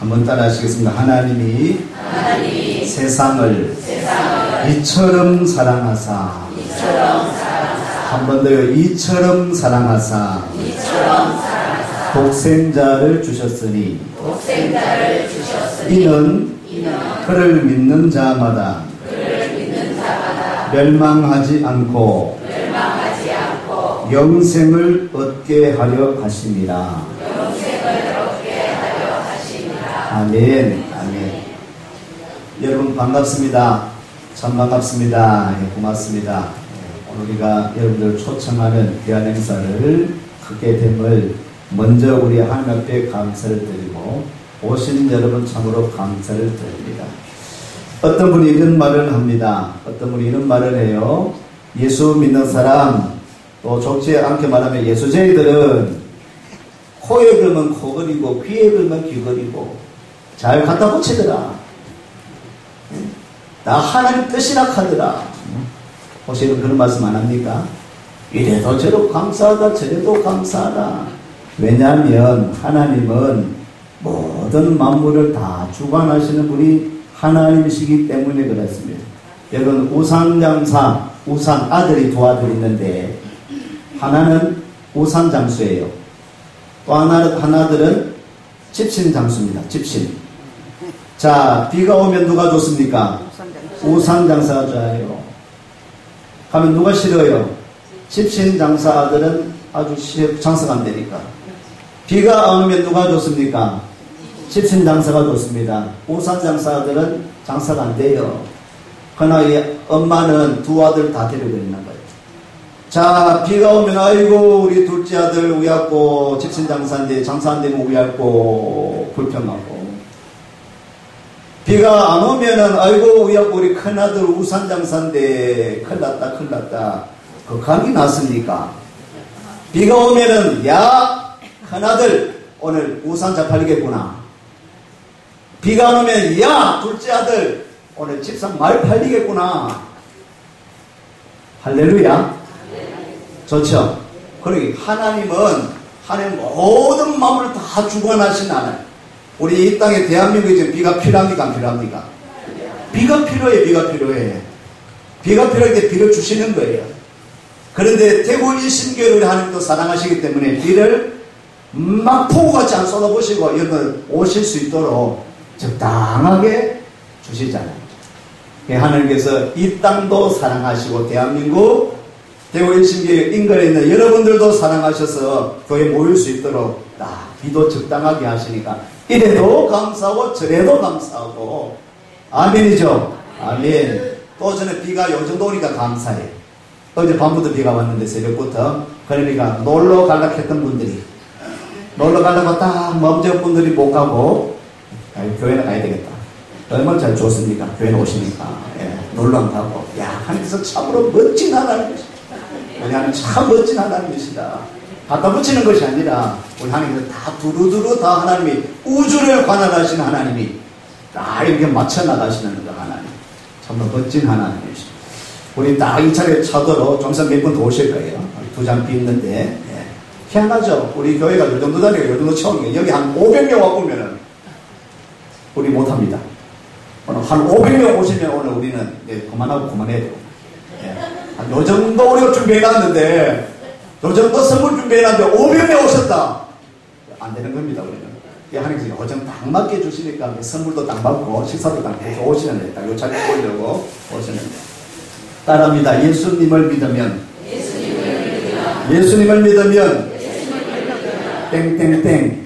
한번 따라 하시겠습니다. 하나님이, 하나님이 세상을, 세상을 이처럼 사랑하사 한 번 더요. 이처럼 사랑하사 이처럼 사랑하사 독생자를 주셨으니 독생자를 주셨으니 이는 이는 그를 믿는 자마다 그를 믿는 자마다 멸망하지 않고 멸망하지 않고 영생을 얻게 하려 하심이라. 영생을 얻게 하려 하심이라 아멘. 아멘. 여러분 반갑습니다. 참 반갑습니다. 예, 고맙습니다. 예, 오늘 우리가 여러분들 초청하는 귀한 행사를 크게 됨을 먼저 우리 하나님 앞에 감사를 드리고 오신 여러분 참으로 감사를 드립니다. 어떤 분이 이런 말을 합니다. 어떤 분이 이런 말을 해요. 예수 믿는 사람, 또 좋지 않게 말하면 예수쟁이들은 코에 걸면 코걸이고 귀에 걸면 귀걸이고 잘 갖다 붙이더라. 나 하나님 뜻이라 하더라. 혹시 여러분 그런 말씀 안 합니까? 이래도 저래도 감사하다 저래도 감사하다. 왜냐하면 하나님은 모든 만물을 다 주관하시는 분이 하나님이시기 때문에 그렇습니다. 여러분 우상장사 우상 아들이 두 아들이 있는데 하나는 우상장수예요. 또 하나는 하나들은 집신장수입니다. 집신. 자 비가 오면 누가 좋습니까? 우상 장사가 좋아요. 하면 누가 싫어요? 집신 장사 아들은 아주 장사가 안 되니까. 비가 안 오면 누가 좋습니까? 집신 장사가 좋습니다. 우상 장사 아들은 장사가 안 돼요. 그러나 이 엄마는 두 아들 다 데리고 있는 거예요. 자, 비가 오면 아이고 우리 둘째 아들 우약고 집신 장사인데 장사 안 되면 우약고 불평하고 비가 안 오면은 아이고 우리 큰아들 우산 장사인데 큰일 났다 큰일 났다. 그 감이 났습니까? 비가 오면은 야 큰아들 오늘 우산 잘 팔리겠구나. 비가 안 오면 야 둘째 아들 오늘 집상 말 팔리겠구나. 할렐루야. 좋죠? 그러기 하나님은 하나님 모든 마음을 다 주관하신 하나님 우리 이 땅에 대한민국에 지금 비가 필요합니까 안 필요합니까? 비가 필요해 비가 필요해. 비가 필요할 때 비를 주시는 거예요. 그런데 대구 일신교회를 우리 하나님도 사랑하시기 때문에 비를 막 폭우같이 안 쏟아보시고 여러분 오실 수 있도록 적당하게 주시잖아요. 하나님께서 이 땅도 사랑하시고 대한민국 대구 일신교회 인근에 있는 여러분들도 사랑하셔서 교회 모일 수 있도록 나 비도 적당하게 하시니까 이래도 감사하고 저래도 감사하고 아멘이죠. 아멘. 또 저는 비가 요 정도 오니까 감사해. 어제 밤부터 비가 왔는데 새벽부터 그러니까 놀러 갈라 했던 분들이 놀러 가려고 딱 멈춰 분들이 못 가고 아, 교회는 가야 되겠다. 얼마나 잘 좋습니까? 교회 오시니까 예, 놀러 안 가고 야 하나님께서 참으로 멋진 하나님이시다. 우리 하나님 참 멋진 하나님이시다. 갖다 붙이는 것이 아니라 우리 하나님께서 다 두루두루 다 하나님이 우주를 관할하시는 하나님이 다 이렇게 맞춰 나가시는 그 하나님 참으로 멋진 하나님이시다. 우리 딱 이 차례 차도로 좀있 몇분 더 오실 거예요. 두장 비있는데 예. 희한하죠. 우리 교회가 요 정도 다니고 요 정도 채우는 게 여기 한 500명 와보면은 우리 못합니다. 오늘 한 500명 오시면 오늘 우리는 네, 그만하고 그만해야 돼요. 예. 요 정도 우리가 준비해놨는데 요 정도 선물 준비해놨는데 500명 오셨다. 안 되는 겁니다 우리는. 하나님께서 요정 딱 맞게 주시니까 선물도 딱 받고 식사도 딱 해서 오시는데 딱요 자리에 오려고 오시는데 따라합니다. 예수님을 믿으면 예수님을 믿으면 땡땡땡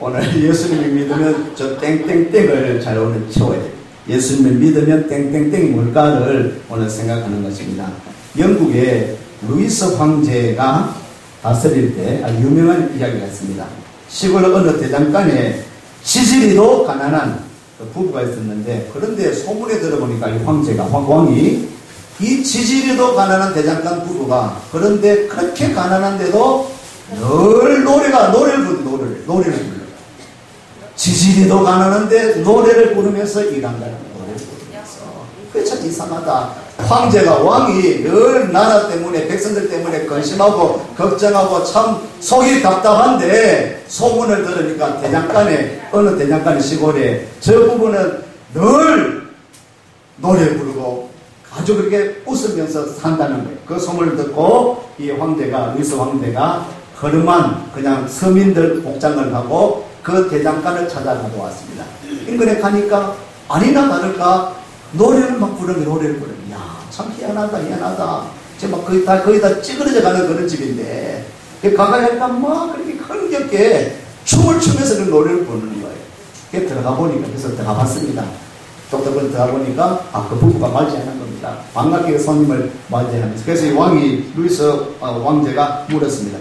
오늘 예수님을 믿으면 저 땡땡땡을 잘 오늘 채워야 돼요. 예수님을 믿으면 땡땡땡이 뭘까를 오늘 생각하는 것입니다. 영국의 루이스 황제가 다스릴 때 아주 유명한 이야기가 있습니다. 시골 어느 대장간에 지질이도 가난한 그 부부가 있었는데 그런데 소문에 들어보니까 이 황제가 황왕이 이 지질이도 가난한 대장간 부부가 그런데 그렇게 가난한데도 늘 노래가 노래를 부르 노래를 노래를 불러 지질이도 가난한데 노래를 부르면서 일한다는 노래를 부르면서 그게 참 이상하다 황제가 왕이 늘 나라 때문에 백성들 때문에 근심하고 걱정하고 참 속이 답답한데 소문을 들으니까 대장간에 어느 대장간의 시골에 저 부분은 늘 노래 부르고 아주 그렇게 웃으면서 산다는 거예요. 그 소문을 듣고 이 황제가 루이스 황제가 허름한 그냥 서민들 복장을 하고 그 대장간을 찾아가고 왔습니다. 인근에 가니까 아니나 다를까 노래를 막 부르는 노래를 부르는 야, 참 희한하다, 희한하다. 제막 거의 다, 거의 다 찌그러져 가는 그런 집인데, 가까이 하니까 막 그렇게 흥겹게 춤을 추면서 그 노래를 부르는 거예요. 그게 들어가 보니까, 그래서 들어가 봤습니다. 조금 들어가 보니까, 아, 그 부부가 맞이하는 겁니다. 반갑게 손님을 맞이하면서. 그래서 이 왕이, 루이스 어, 왕제가 물었습니다.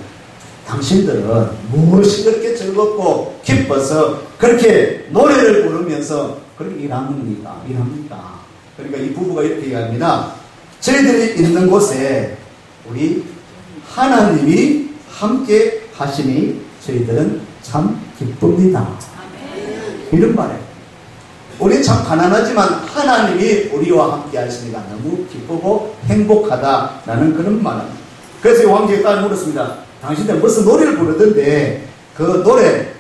당신들은 무엇이 그렇게 즐겁고 기뻐서 그렇게 노래를 부르면서 그렇게 일합니까? 일합니까? 그러니까 이 부부가 이렇게 얘기합니다. 저희들이 있는 곳에 우리 하나님이 함께 하시니 저희들은 참 기쁩니다. 이런 말이에요. 우리 참 가난하지만 하나님이 우리와 함께 하시니까 너무 기쁘고 행복하다라는 그런 말입니다. 그래서 왕제가 물었습니다. 당신들 무슨 노래를 부르던데 그 노래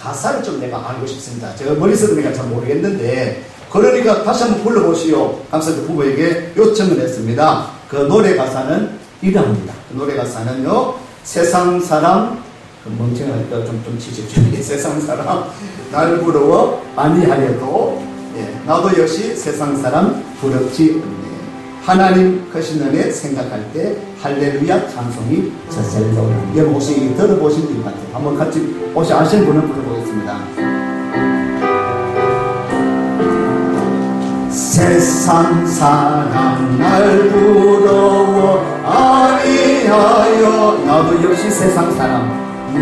가사를 좀 내가 알고 싶습니다. 제가 머릿속에 내가 잘 모르겠는데 그러니까 다시 한번 불러보시오. 그 부부에게 요청을 했습니다. 그 노래 가사는 이러합니다. 그 노래 가사는요. 세상 사람 그 멍청하니까 좀, 좀 치십시오. 세상 사람 날 부러워 아니하려도 예, 나도 역시 세상 사람 부럽지 않네. 하나님 은혜 생각할 때 할렐루야 찬송이 저절로 여러분 혹시 들어보신 분 같아요. 한번 같이 혹시 아시는 분은 불러보겠습니다. 세상 사람 날 부러워 아니하여. 나도 역시 세상 사람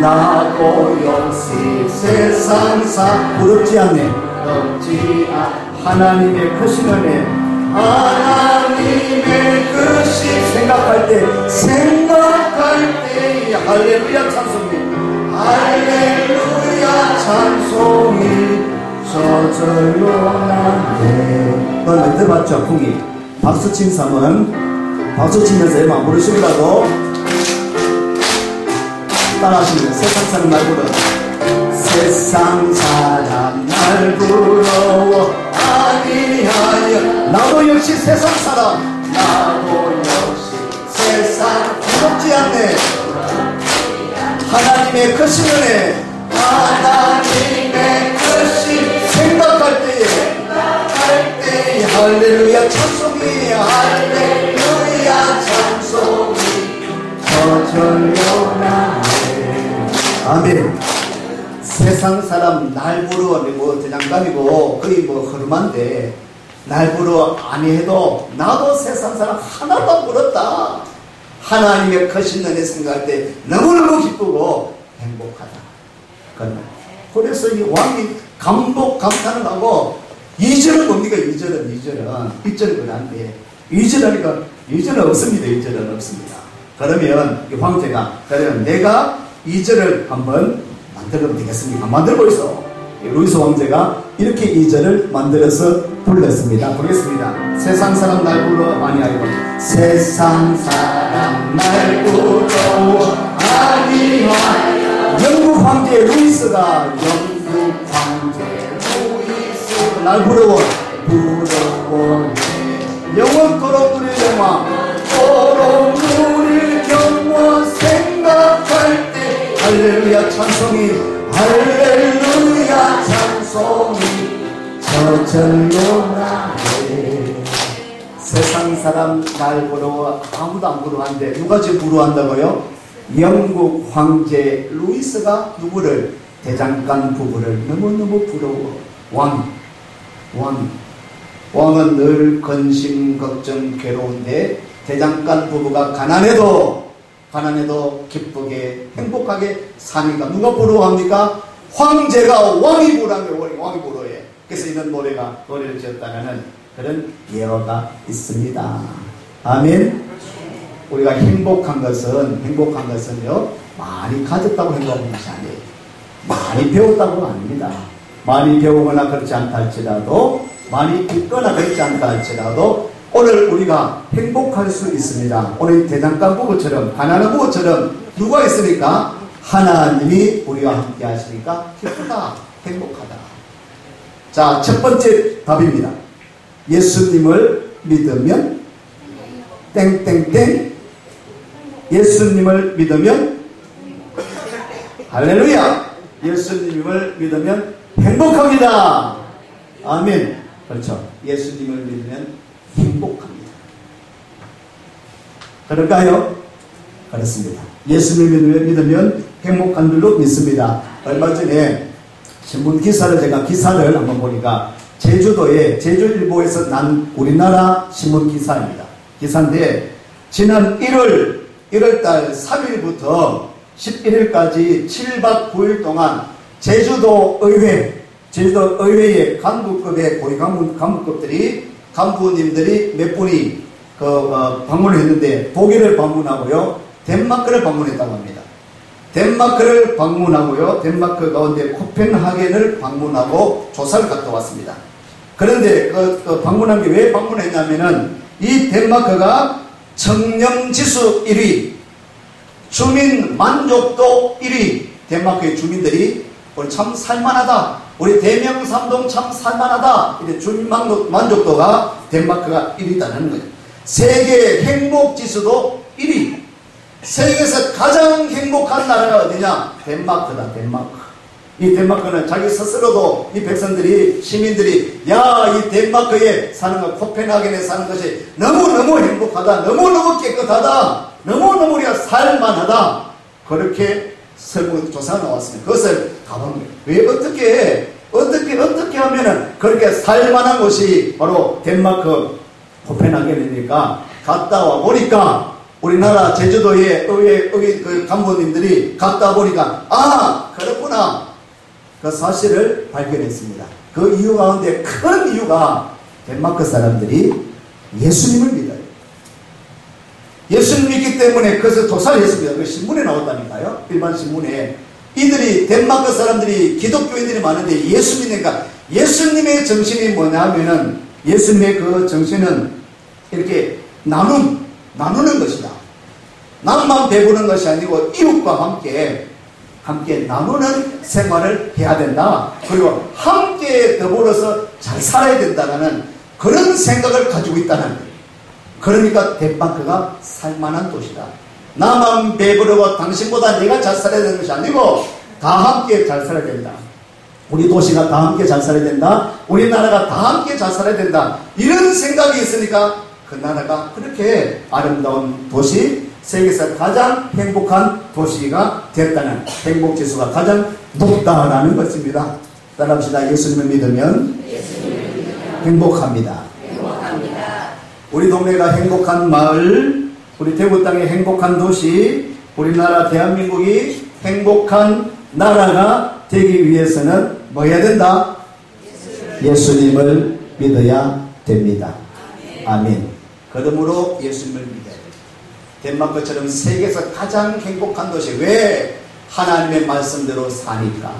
나도 역시 세상 사 부럽지 않네. 부럽지 않. 하나님의 크신 은혜 하나님의 크신 생각할 때 생각할 때 할렐루야 찬송이. 할렐루야 찬송이. 저절로 나네 너몇 들어봤죠 풍이 박수친 삶은 박수치면서 애만 부르시더라도 따라하시면 세상 사람 날 부르 세상 사람 날 부러워. 아니하여. 나도 역시 세상 사람. 나도 역시 세상 부럽지 않네. 하나님의 크신 은혜. 하나님의 크신 생각할 때에 할렐루야 찬송이 할렐루야 찬송이. 저절로 나네 아멘. 세상 사람 날 부러워 뭐 대장감이고 거의 뭐 흐름한데 날 부러워 아니해도 나도 세상 사람 하나도 안 부럽다. 하나님의 크신 은혜 생각할 때 너무너무 기쁘고 행복하다. 그래서 이 왕이 감복 감탄을 하고 2절은 뭡니까? 2절은 2절은. 1절은 그런데. 2절 하니까 2절은 없습니다. 2절은 없습니다. 그러면 이 황제가 그러면 내가 2절을 한번 만들면 되겠습니까? 만들고 있어. 루이스 왕제가 이렇게 2절을 만들어서 불렀습니다. 보겠습니다. 세상 사람 날 불러. 알고 세상 사람 날 부러워 아니하여 영국 황제 루이스가 영국 황제 날 부러워. 부러워. 영원토록 우리 영화 토록 우리 경화 생각할 때 할렐루야 찬송이 할렐루야 찬송이. 저절로 나네. 세상 사람 날 부러워 아무도 안 부러워한데 누가 지금 부러워한다고요? 영국 황제 루이스가 누구를? 대장간 부부를. 너무너무 부러워. 왕 왕. 왕은 늘 근심 걱정 괴로운데 대장간 부부가 가난해도 가난해도 기쁘게 행복하게 사니까 누가 부러워합니까? 황제가 왕이 부러하면 왕이 부러워해. 그래서 이런 노래가 노래를 지었다는 그런 예어가 있습니다. 아멘. 우리가 행복한 것은 행복한 것은요 많이 가졌다고 행복한 것이 아니에요. 많이 배웠다고 아닙니다. 많이 배우거나 그렇지 않다 할지라도 많이 듣거나 그렇지 않다 할지라도 오늘 우리가 행복할 수 있습니다. 오늘 대장간 부부처럼 가난한 부부처럼 누가 있으니까 하나님이 우리와 함께 하시니까 기쁘다 행복하다. 자, 첫 번째 답입니다. 예수님을 믿으면 땡땡땡 예수님을 믿으면 할렐루야 예수님을 믿으면 행복합니다. 아멘. 그렇죠. 예수님을 믿으면 행복합니다. 그럴까요? 그렇습니다. 예수님을 믿으면 행복한 줄로 믿습니다. 얼마 전에 신문 기사를 제가 기사를 한번 보니까 제주도에 제주일보에서 난 우리나라 신문 기사입니다. 기사인데 지난 1월 1월달 3일부터 11일까지 7박 9일 동안 제주도 의회 제주도 의회의 간부급의 고위 간부, 간부급들이 간부님들이 몇 분이 그 어, 방문을 했는데 독일을 방문하고요 덴마크를 방문했다고 합니다. 덴마크를 방문하고요 덴마크 가운데 코펜하겐을 방문하고 조사를 갔다 왔습니다. 그런데 그, 그 방문한 게 왜 방문했냐면은 이 덴마크가 청렴지수 1위, 주민 만족도 1위, 덴마크의 주민들이 우리 참 살만하다. 우리 대명삼동 참 살만하다. 이래 주민 만족, 만족도가 덴마크가 1위다는 거예요. 세계 행복 지수도 1위. 세계에서 가장 행복한 나라가 어디냐? 덴마크다, 덴마크. 이 덴마크는 자기 스스로도 이 백성들이 시민들이 야 이 덴마크에 사는 것 코펜하겐에 사는 것이 너무너무 행복하다 너무너무 깨끗하다 너무너무 우리가 살만하다 그렇게 설문조사가 나왔습니다 그것을 가본 거예요 왜 어떻게 어떻게 어떻게 하면은 그렇게 살만한 곳이 바로 덴마크 코펜하겐이니까 갔다 와 보니까 우리나라 제주도의 의회, 의회 그 간부님들이 갔다 보니까 아 그렇구나 그 사실을 발견했습니다. 그 이유 가운데 큰 이유가 덴마크 사람들이 예수님을 믿어요. 예수님 믿기 때문에 그것을 조사를 했습니다. 그 신문에 나왔다니까요. 일반 신문에. 이들이 덴마크 사람들이 기독교인들이 많은데 예수 믿으니까 예수님의 정신이 뭐냐 하면은 예수님의 그 정신은 이렇게 나눔, 나누는 것이다. 남만 배부는 것이 아니고 이웃과 함께 함께 나누는 생활을 해야 된다. 그리고 함께 더불어서 잘 살아야 된다는 그런 생각을 가지고 있다는. 그러니까 덴마크가 살만한 도시다. 나만 배부르고 당신보다 내가 잘 살아야 되는 것이 아니고 다 함께 잘 살아야 된다. 우리 도시가 다 함께 잘 살아야 된다. 우리 나라가 다 함께 잘 살아야 된다. 이런 생각이 있으니까 그 나라가 그렇게 아름다운 도시, 세계에서 가장 행복한 도시가 됐다는 행복 지수가 가장 높다라는 것입니다. 따라합시다. 예수님을 믿으면, 행복합니다. 우리 동네가 행복한 마을, 우리 대구 땅의 행복한 도시, 우리나라 대한민국이 행복한 나라가 되기 위해서는 뭐 해야 된다? 예수님을 믿어야 됩니다. 아멘. 그러므로 예수님을 믿어야 돼요. 덴마크처럼 세계에서 가장 행복한 도시. 왜? 하나님의 말씀대로 사니까.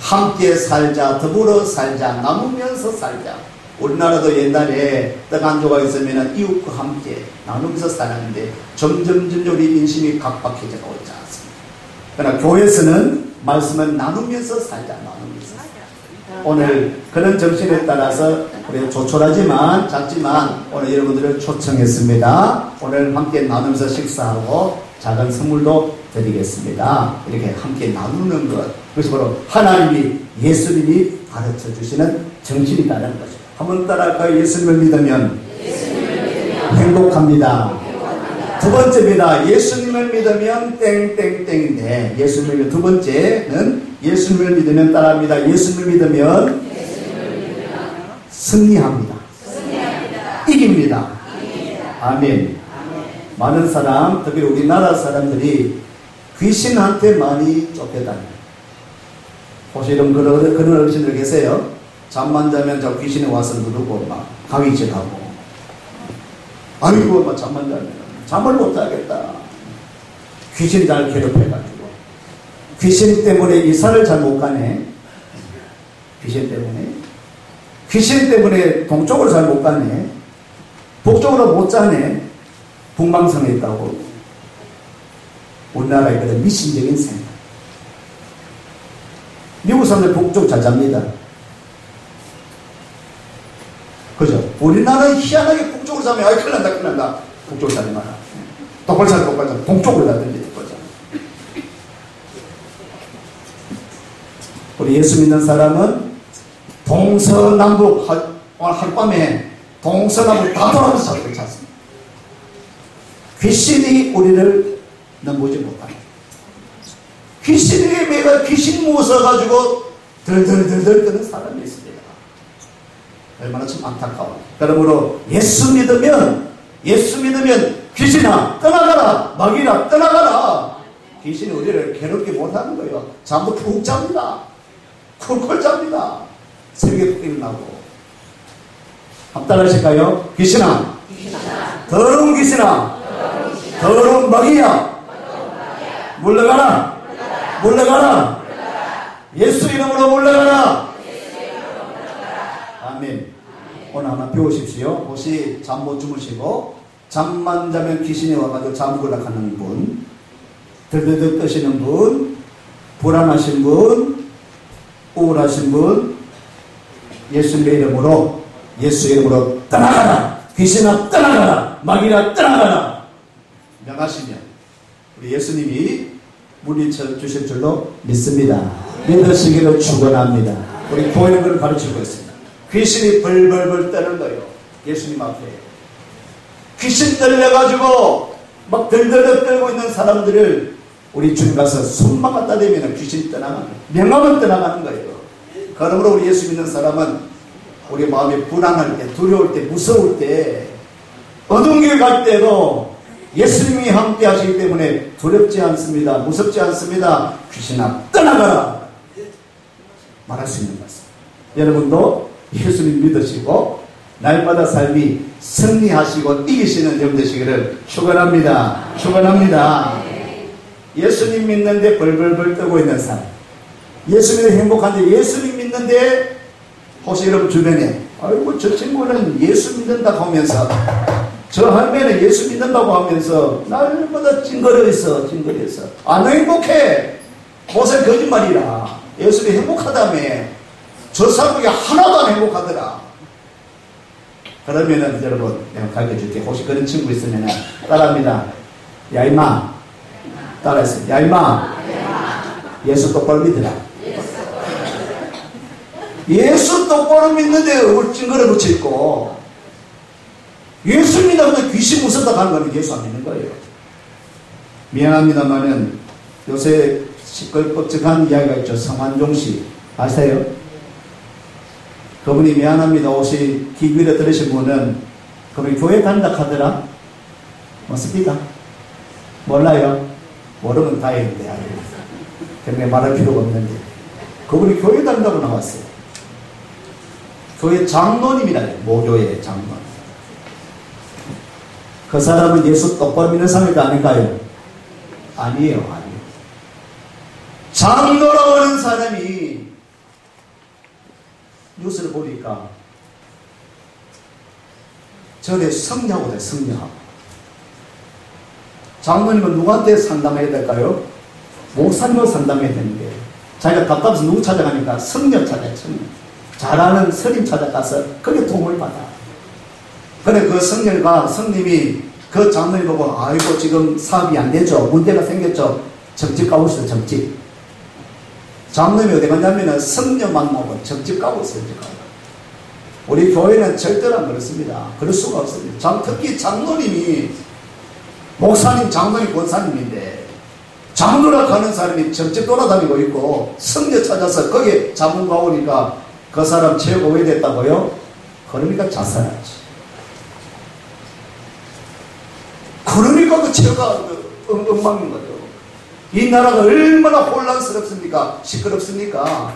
함께 살자, 더불어 살자, 나누면서 살자. 우리나라도 옛날에 떡 한 조각 있으면 이웃과 함께 나누면서 살았는데 점점 점점 우리 인심이 각박해져 오지 않습니다. 그러나 교회에서는 말씀을 나누면서 살자, 나누면서 살자. 오늘 그런 정신에 따라서 우리 조촐하지만 작지만 오늘 여러분들을 초청했습니다. 오늘 함께 나누면서 식사하고 작은 선물도 드리겠습니다. 이렇게 함께 나누는 것. 그것이 바로 하나님이 예수님이 가르쳐 주시는 정신이라는 거죠. 한번 따라할까요? 예수님을 믿으면, 행복합니다. 두 번째입니다. 예수님을 믿으면 땡땡땡인데 예수님을 두 번째는 예수님을 믿으면 따라합니다. 예수님을 믿으면 승리합니다. 이깁니다. 아멘. 많은 사람, 특히 우리나라 사람들이 귀신한테 많이 쫓겨다녀요. 혹시 이런 그런, 그런 어르신들 계세요? 잠만 자면 저 귀신이 와서 누르고 막 가위질하고. 아이고 막 잠만 자면. 잠을 못 자겠다. 귀신이 잘 괴롭혀가지고. 귀신 때문에 이사를 잘 못 가네. 귀신 때문에. 귀신 때문에 동쪽을 잘못 가네. 북쪽으로 못 자네. 북방성에 있다고. 우리나라의 그런 미신적인 생각. 미국 사람들 북쪽 잘 잡니다 그죠? 우리나라는 희한하게 북쪽으로 자면 아이 큰일 난다 큰일 난다 북쪽으로 자지 마라 자 동쪽으로 자든지 똑바로 자 우리 예수 믿는 사람은 동서남북 하- 오늘 하룻밤에 동서남북 다 돌아가면서 살고 있지 않습니까? 귀신이 우리를 넘보지 못합니다. 귀신에게 매가 귀신 무서가지고 덜덜덜덜 뜨는 사람이 있습니다. 얼마나 참 안타까워. 그러므로 예수 믿으면 예수 믿으면 귀신아 떠나가라 마귀나 떠나가라 귀신이 우리를 괴롭게 못하는 거예요. 잠도 푹 잡니다. 쿨쿨 잡니다. 새벽에 푹 일어나고 한번 따라 하실까요? 귀신아 더러운 귀신아 더러운 마귀야 물러가라 물러가라 예수 이름으로 물러가라 아멘 오늘 하나 배우십시오. 혹시 잠 못 주무시고 잠만 자면 귀신이 와가지고 잠들라 하는 분 들들들 떠시는 분 불안하신 분 우울하신 분 예수님의 이름으로 예수 이름으로 떠나가라. 귀신아 떠나가라. 마귀나 떠나가라. 명하시면 우리 예수님이 물리쳐 주실 줄로 믿습니다. 믿으시기를 축원합니다. 우리 교회는 가르치고 있습니다 귀신이 벌벌벌 떠는 거예요 예수님 앞에 귀신 떨려가지고 막 덜덜덜 떨고 있는 사람들을 우리 주님 가서 손만 갖다 대면 귀신이 떠나가는 거예요. 명함은 떠나가는 거예요. 그러므로 우리 예수 믿는 사람은 우리 마음이 불안할 때, 두려울 때, 무서울 때, 어두운 길 갈 때도 예수님이 함께 하시기 때문에 두렵지 않습니다. 무섭지 않습니다. 귀신아 떠나가라. 말할 수 있는 말씀. 여러분도 예수님 믿으시고 날마다 삶이 승리하시고 이기시는 점 되시기를 축원합니다. 축원합니다. 예수님 믿는데 벌벌벌 떠고 있는 사람. 예수님이 행복한데 예수님 믿는데 혹시 여러분 주변에 아이고 저 친구는 예수 믿는다고 하면서 저 할매는 예수 믿는다고 하면서 날마다 찡거려 있어 찡거려 있어 안 행복해 모세 거짓말이라 예수님이 행복하다며 저 사람에게 하나도 안 행복하더라. 그러면은 여러분 내가 가르쳐 줄게. 혹시 그런 친구 있으면 따라합니다. 야 임마. 따라했어요 야 임마. 예수 똑바로 믿으라. 예수 똑바로 믿는데 얼굴 찡그려 붙여 있고 예수 믿으면 귀신 무섭다 하는 거는 예수 안 믿는 거예요. 미안합니다만은 요새 시끌벅적한 이야기가 있죠. 성한종 씨. 아세요? 그분이 미안합니다. 혹시 기귀를 들으신 분은 그분이 교회 다닌다 하더라? 맞습니까? 몰라요? 모르면 다행인데 때문에 말할 필요가 없는데 그분이 교회 다닌다고 나왔어요. 교회 장로님이라 해요. 모교의 장로. 그 사람은 예수 똑바로 믿는 사람이 아닌가요? 아니에요, 아니에요. 장로라고 하는 사람이 뉴스를 보니까 절에 성녀하고 돼, 성녀하고. 장로님은 누구한테 상담해야 될까요? 목사님하고 상담해야 되는데 자기가 답답해서 누구 찾아가니까 성녀 찾아요, 성녀. 잘하는 스님 찾아가서 거기에 도움을 받아. 그래 그 성녀가 성님이 그 장로님 보고 아이고 지금 사업이 안 되죠. 문제가 생겼죠. 가고 있어요. 점집. 장로님이 어디 갔냐면은 성녀 만나고 점집 가고 있어요. 우리 교회는 절대로 안 그렇습니다. 그럴 수가 없습니다. 장, 특히 장로님이 목사님, 장로님, 권사님인데 장로라 가는 사람이 점집 돌아다니고 있고 성녀 찾아서 거기에 자문가 오니까 그 사람 최고 왜 됐다고요? 그러니까 자살하지. 그러니까 그 죄가 엉- 엉망인 거죠. 이 나라가 얼마나 혼란스럽습니까? 시끄럽습니까?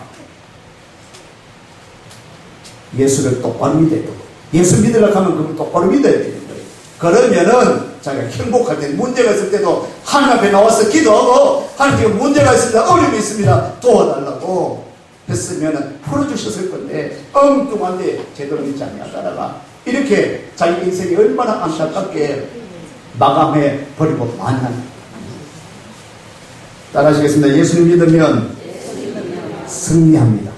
예수를 똑바로 믿어야 되고 예수 믿으려고 하면 그걸 똑바로 믿어야 되는 거예요. 그러면은 자기가 행복할 때 문제가 있을 때도 하나님 앞에 나와서 기도하고 하나님께 문제가 있습니다. 어려움이 있습니다. 도와달라고 했으면은 풀어주셨을 건데 엉뚱한데 제대로 믿지 아니하다가 이렇게 자기 인생이 얼마나 안타깝게 마감해 버리고 만난 따라하시겠습니다. 예수님 믿으면 승리합니다.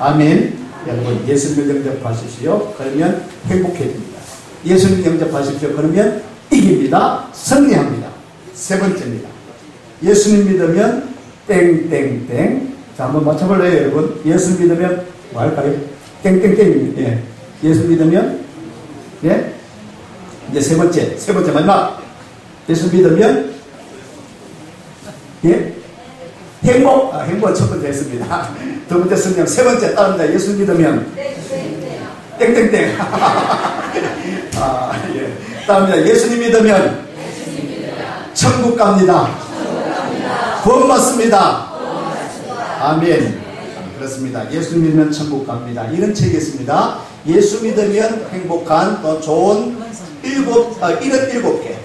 아멘. 여러분 예수님을 영접하십시오. 그러면 행복해집니다. 예수님 영접하십시오. 그러면 이깁니다. 승리합니다. 세 번째입니다. 예수님 믿으면 땡땡땡. 자 한번 맞춰볼래요 여러분? 예수 믿으면 뭐 할까요? 땡땡땡입니다. 예. 예수 믿으면 예? 이제 세 번째 세 번째 마지막 예수 믿으면 예? 행복, 아, 행복은 첫 번째 했습니다. 두 번째 승리함, 세 번째 따릅니다. 예수 믿으면 땡땡땡. 아, 예. 따릅니다. 예수님 믿으면 천국 갑니다. 구원 받습니다. 아멘. 그렇습니다. 예수 믿으면 천국 갑니다. 이런 책이 있습니다. 예수 믿으면 행복한 또 좋은 일곱, 아, 일흔 일곱 개.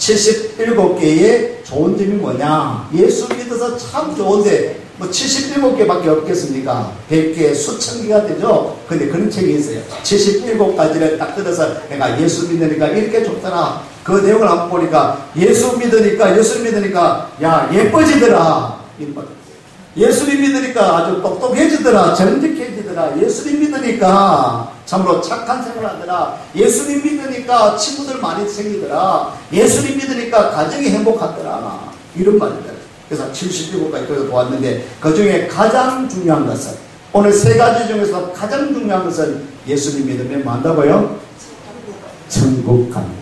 77개의 좋은 점이 뭐냐? 예수 믿어서 참 좋은데 뭐 77개밖에 없겠습니까? 100개, 수천 개가 되죠? 근데 그런 책이 있어요. 77가지를 딱 들어서 내가 예수 믿으니까 이렇게 좋더라. 그 내용을 한번 보니까 예수 믿으니까, 예수 믿으니까 야, 예뻐지더라. 예수님 믿으니까 아주 똑똑해지더라. 정직해지 더라. 예수님 믿으니까 참으로 착한 생활을 하더라. 예수님 믿으니까 친구들 많이 생기더라. 예수님 믿으니까 가정이 행복하더라. 이런 말들. 그래서 77가지 그래서 보았는데 그 중에 가장 중요한 것은 오늘 세 가지 중에서 가장 중요한 것은 예수님 믿으면 뭐한다고요? 천국 갑니다.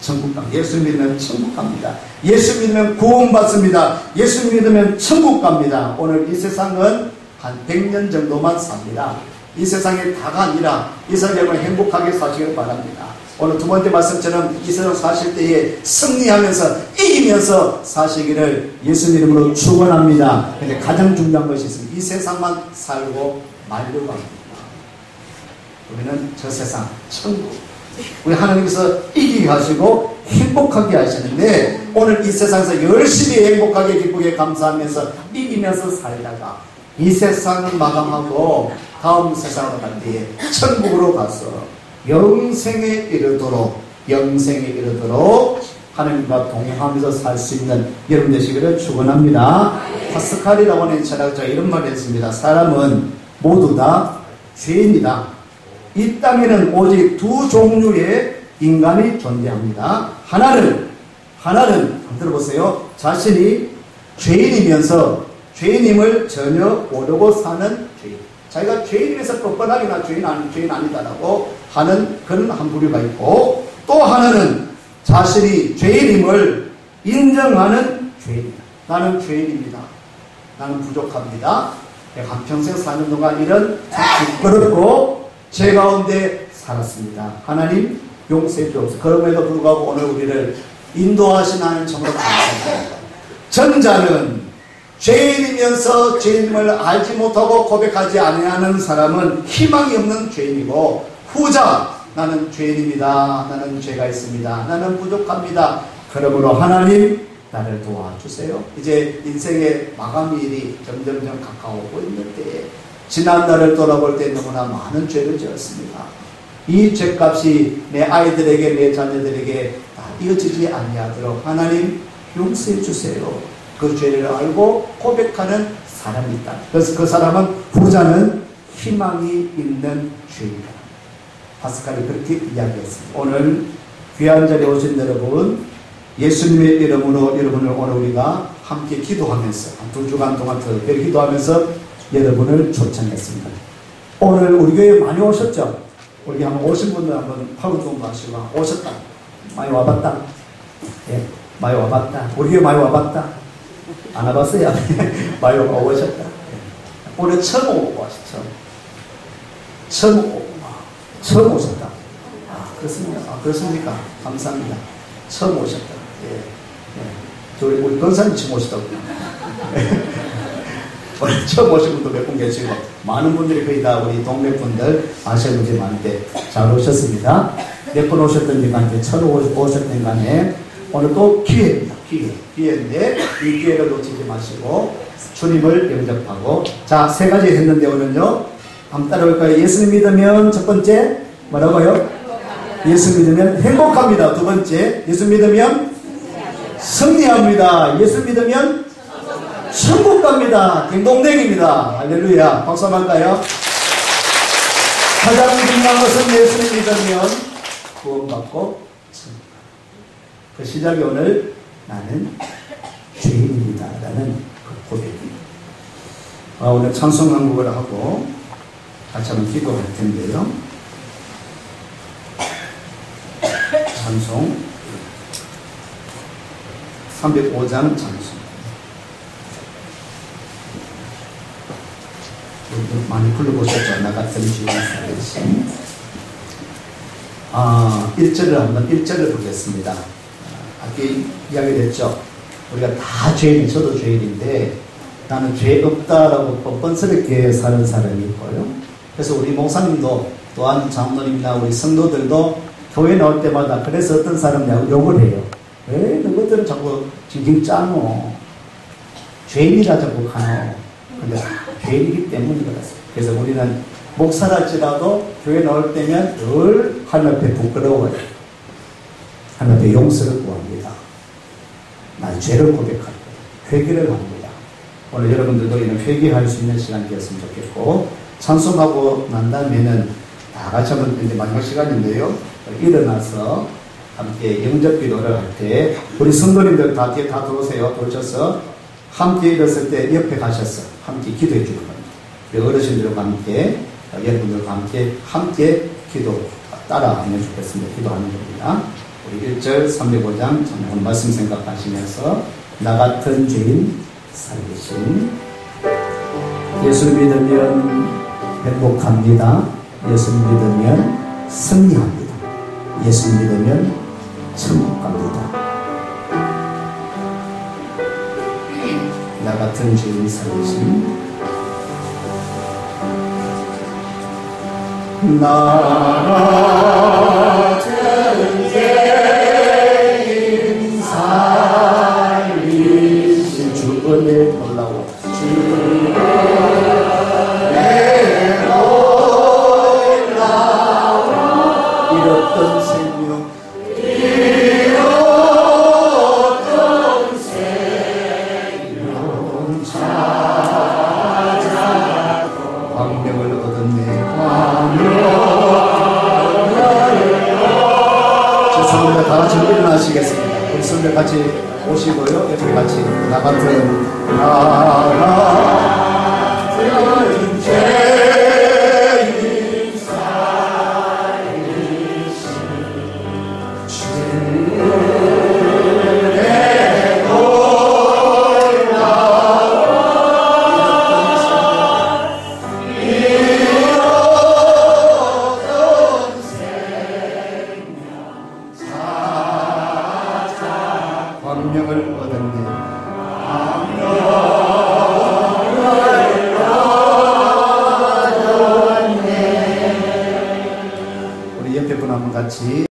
천국 갑니다. 예수 믿으면 천국 갑니다. 예수 믿으면 구원 받습니다. 예수 믿으면 천국 갑니다. 오늘 이 세상은 한 100년 정도만 삽니다. 이 세상에 다가 아니라 이 세상을 행복하게 사시길 바랍니다. 오늘 두 번째 말씀처럼 이 세상 사실 때에 승리하면서 이기면서 사시기를 예수 이름으로 축원합니다. 근데 가장 중요한 것이 있습니다. 이 세상만 살고 말려고 합니다. 우리는 저 세상 천국 우리 하나님께서 이기게 하시고 행복하게 하시는데 오늘 이 세상에서 열심히 행복하게 기쁘게 감사하면서 이기면서 살다가 이 세상을 마감하고 다음 세상으로 갈 때에 천국으로 가서 영생에 이르도록 영생에 이르도록 하나님과 동행하면서 살 수 있는 여러분 되시기를 축원합니다. 파스칼이라고 하는 철학자 이런 말을 했습니다. 사람은 모두 다 죄인이다. 이 땅에는 오직 두 종류의 인간이 존재합니다. 하나는 하나는 들어보세요. 자신이 죄인이면서 죄인임을 전혀 모르고 사는 죄인. 자기가 죄인임에서 뻔뻔하게나 죄인 아니 죄인 아니다라고 하는 그런 한 부류가 있고 또 하나는 자신이 죄인임을 인정하는 죄인이다. 나는 죄인입니다. 나는 부족합니다. 내가 한평생 사는 동안 이런 부끄럽고 죄 가운데 살았습니다. 하나님 용서해 주옵소서. 그럼에도 불구하고 오늘 우리를 인도하신 하나님 정말 감사합니다. 전자는 죄인이면서 죄인임을 알지 못하고 고백하지 아니하는 사람은 희망이 없는 죄인이고 후자 나는 죄인입니다. 나는 죄가 있습니다. 나는 부족합니다. 그러므로 하나님 나를 도와주세요. 이제 인생의 마감일이 점점점 가까워오고 있는 때에 지난 날을 돌아볼 때 너무나 많은 죄를 지었습니다. 이 죄값이 내 아이들에게 내 자녀들에게 다 이어지지 아니하도록 하나님 용서해 주세요. 그 죄를 알고 고백하는 사람이 있다. 그래서 그 사람은 부자는 희망이 있는 죄이다. 파스칼이 그렇게 이야기했습니다. 오늘 귀한 자리에 오신 여러분 예수님의 이름으로 여러분을 오늘 우리가 함께 기도하면서 두 주간 동안 특별히 기도하면서 여러분을 초청했습니다. 오늘 우리 교회 많이 오셨죠? 우리 한번 오신 분들 한번 정도 하시고 오셨다. 많이 와봤다. 예, 많이 와봤다. 우리 교회 많이 와봤다. 안 와봤어요? 많이 오셨다. 오늘 처음 오고 왔죠. 처음 오고 처음 오셨다. 아, 그렇습니까? 아, 그렇습니까? 감사합니다. 처음 오셨다. 예. 예. 저희 우리 권사님 처음 오셨다고요. 오늘 처음 오신 분도 몇 분 계시고 많은 분들이 거의 다 우리 동네 분들 아시는 분들이 많은데 잘 오셨습니다. 몇 분 오셨던지 간에 처음 오셨던 간에 오늘 또 기회입니다. 기회. 기회인데 이 기회를 놓치지 마시고 주님을 영접하고 자 세 가지 했는데 오늘요 한번 따라올까요? 예수님 믿으면 첫 번째 뭐라고요? 예수 믿으면 행복합니다. 두 번째, 예수 믿으면 승리합니다. 예수 믿으면 천국 갑니다. 딩동댕입니다. 할렐루야. 박수 한번 할까요? 가장 중요한 것은 예수를 믿으면 구원받고. 그 시작이 오늘 나는 죄인입니다. 라는 그 고백입니다. 아, 오늘 찬송 한국을 하고 같이 한번 기도할 텐데요. 찬송 305장 찬송 많이 불러보셨죠? 나 같은 주인 살리신 아, 1절을 한번 1절을 보겠습니다. 아, 아까 이야기했죠? 우리가 다 죄인, 저도 죄인인데 나는 죄 없다라고 뻔뻔스럽게 사는 사람이 있고요. 그래서 우리 목사님도 또한 장로님이나 우리 성도들도 교회 나올 때마다 그래서 어떤 사람이 욕을 해요. 왜 너희들은 자꾸 징징 짜노? 죄인이라 자꾸 가노? 근데 죄인이기 때문인 것 같습니다. 그래서 우리는 목사랄지라도 교회 나올 때면 늘 하나님 앞에 부끄러워요. 하나님 앞에 용서를 구합 난 죄를 고백합니다. 회개를 합니다. 오늘 여러분들도 이런 회개할 수 있는 시간이 되었으면 좋겠고 찬송하고 난 다음에는 다 같이 한번 이제 마지막 시간인데요. 일어나서 함께 영접 기도를 할 때 우리 성도님들 다 뒤에 다 들어오세요. 돌쳐서 함께 일었을 때 옆에 가셔서 함께 기도해 주는 겁니다. 우리 어르신들과 함께 여러분들과 함께 함께 기도 따라 하면 좋겠습니다. 기도하는 겁니다. 우리 1절 305장 오늘 말씀 생각하시면서 나 같은 죄인 살리신 예수를 믿으면 행복합니다. 예수 믿으면 승리합니다. 예수 믿으면 천국 갑니다. 나 같은 죄인 살리신 나 죄송합니다 다 같이 일어나시겠습니다. 우리 선배 같이 오시고요. 옆에 같이 나 같은 나 같은 죄